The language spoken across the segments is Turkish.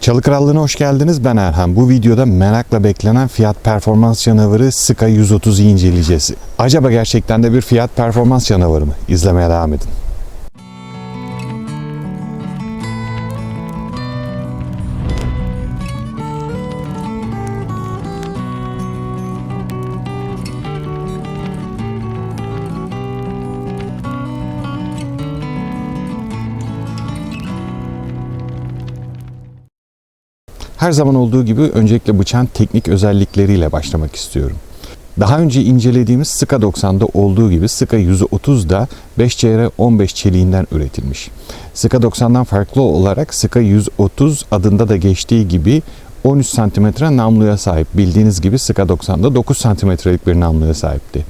Çalı Krallığı'na hoş geldiniz. Ben Erhan. Bu videoda merakla beklenen fiyat performans canavarı Sky 130'u inceleyeceğiz. Acaba gerçekten de bir fiyat performans canavarı mı? İzlemeye devam edin. Her zaman olduğu gibi öncelikle bıçağın teknik özellikleriyle başlamak istiyorum. Daha önce incelediğimiz Sika 90'da olduğu gibi Sika 130 da 5CR 15 çeliğinden üretilmiş. Sika 90'dan farklı olarak Sika 130 adında da geçtiği gibi 13 cm namluya sahip. Bildiğiniz gibi Sika 90'da 9 cm'lik bir namluya sahipti.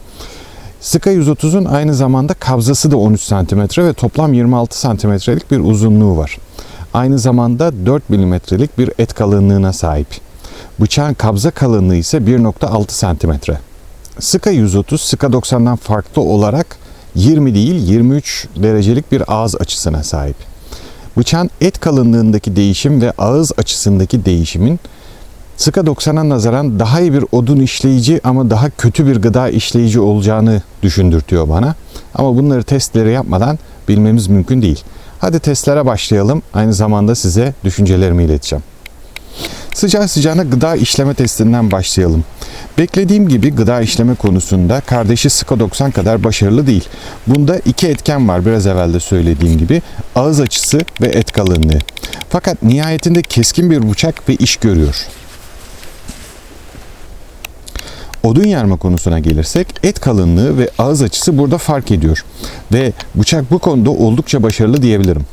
Sika 130'un aynı zamanda kabzası da 13 cm ve toplam 26 cm'lik bir uzunluğu var. Aynı zamanda 4 milimetrelik bir et kalınlığına sahip. Bıçağın kabza kalınlığı ise 1.6 santimetre. Sika 130 Sika 90'dan farklı olarak 20 değil 23 derecelik bir ağız açısına sahip. Bıçağın et kalınlığındaki değişim ve ağız açısındaki değişimin Sika 90'a nazaran daha iyi bir odun işleyici ama daha kötü bir gıda işleyici olacağını düşündürtüyor bana. Ama bunları testleri yapmadan bilmemiz mümkün değil. Hadi testlere başlayalım. Aynı zamanda size düşüncelerimi ileteceğim. Sıcağı sıcağına gıda işleme testinden başlayalım. Beklediğim gibi gıda işleme konusunda kardeşi Sika 90 kadar başarılı değil. Bunda iki etken var biraz evvel de söylediğim gibi. Ağız açısı ve et kalınlığı. Fakat nihayetinde keskin bir bıçak ve iş görüyor. Odun yarma konusuna gelirsek et kalınlığı ve ağız açısı burada fark ediyor. Ve bıçak bu konuda oldukça başarılı diyebilirim.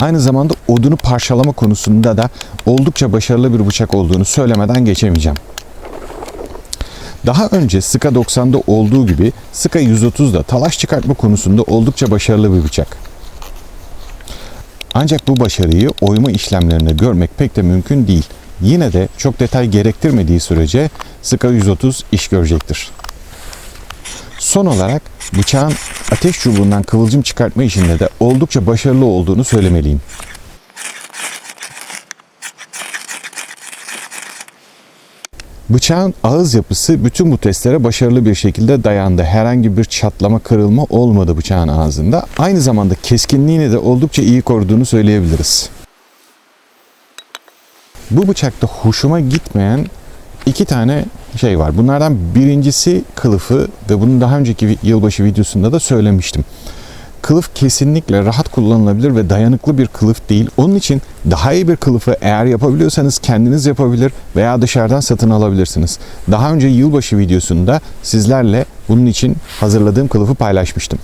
Aynı zamanda odunu parçalama konusunda da oldukça başarılı bir bıçak olduğunu söylemeden geçemeyeceğim. Daha önce Sika 90'da olduğu gibi Sika 130'da talaş çıkartma konusunda oldukça başarılı bir bıçak. Ancak bu başarıyı oyma işlemlerinde görmek pek de mümkün değil. Yine de çok detay gerektirmediği sürece Sika 130 iş görecektir. Son olarak bıçağın ateş çubuğundan kıvılcım çıkartma işinde de oldukça başarılı olduğunu söylemeliyim. Bıçağın ağız yapısı bütün bu testlere başarılı bir şekilde dayandı. Herhangi bir çatlama, kırılma olmadı bıçağın ağzında. Aynı zamanda keskinliğini de oldukça iyi koruduğunu söyleyebiliriz. Bu bıçakta hoşuma gitmeyen iki tane şey var. Bunlardan birincisi kılıfı ve bunu daha önceki yılbaşı videosunda da söylemiştim. Kılıf kesinlikle rahat kullanılabilir ve dayanıklı bir kılıf değil. Onun için daha iyi bir kılıfı eğer yapabiliyorsanız kendiniz yapabilir veya dışarıdan satın alabilirsiniz. Daha önce yılbaşı videosunda sizlerle bunun için hazırladığım kılıfı paylaşmıştım.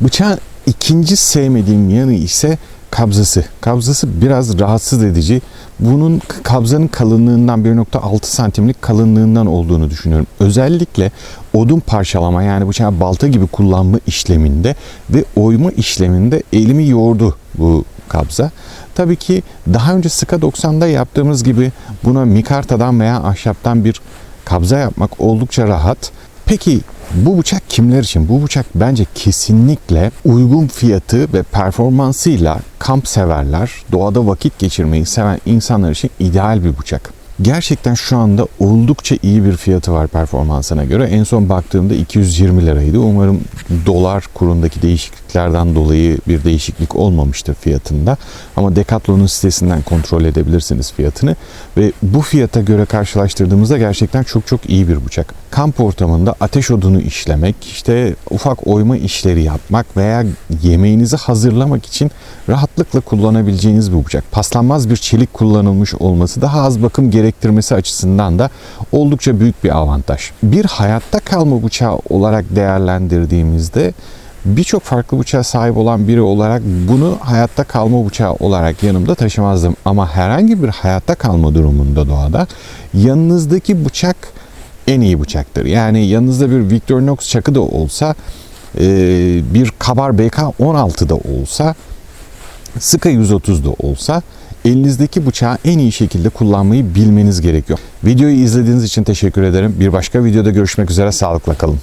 Bıçağın ikinci sevmediğim yanı ise kabzası. Kabzası biraz rahatsız edici. Bunun kabzanın kalınlığından 1.6 santimlik kalınlığından olduğunu düşünüyorum. Özellikle odun parçalama yani bıçağı balta gibi kullanma işleminde ve oyma işleminde elimi yordu bu kabza. Tabii ki daha önce Ska 90'da yaptığımız gibi buna mikartadan veya ahşaptan bir kabza yapmak oldukça rahat. Peki bu bıçak kimler için? Bu bıçak bence kesinlikle uygun fiyatı ve performansıyla kamp severler, doğada vakit geçirmeyi seven insanlar için ideal bir bıçak. Gerçekten şu anda oldukça iyi bir fiyatı var performansına göre. En son baktığımda 220 liraydı. Umarım dolar kurundaki değişikliklerden dolayı bir değişiklik olmamıştır fiyatında. Ama Decathlon'un sitesinden kontrol edebilirsiniz fiyatını. Ve bu fiyata göre karşılaştırdığımızda gerçekten çok çok iyi bir bıçak. Kamp ortamında ateş odunu işlemek, işte ufak oyma işleri yapmak veya yemeğinizi hazırlamak için rahatlıkla kullanabileceğiniz bir bıçak. Paslanmaz bir çelik kullanılmış olması daha az bakım gerektirmesi açısından da oldukça büyük bir avantaj. Bir hayatta kalma bıçağı olarak değerlendirdiğimizde birçok farklı bıçağa sahip olan biri olarak bunu hayatta kalma bıçağı olarak yanımda taşımazdım. Ama herhangi bir hayatta kalma durumunda doğada yanınızdaki bıçak en iyi bıçaktır. Yani yanınızda bir Victorinox çakı da olsa, bir Kabar BK16 da olsa, Sika 130 da olsa elinizdeki bıçağı en iyi şekilde kullanmayı bilmeniz gerekiyor. Videoyu izlediğiniz için teşekkür ederim. Bir başka videoda görüşmek üzere. Sağlıkla kalın.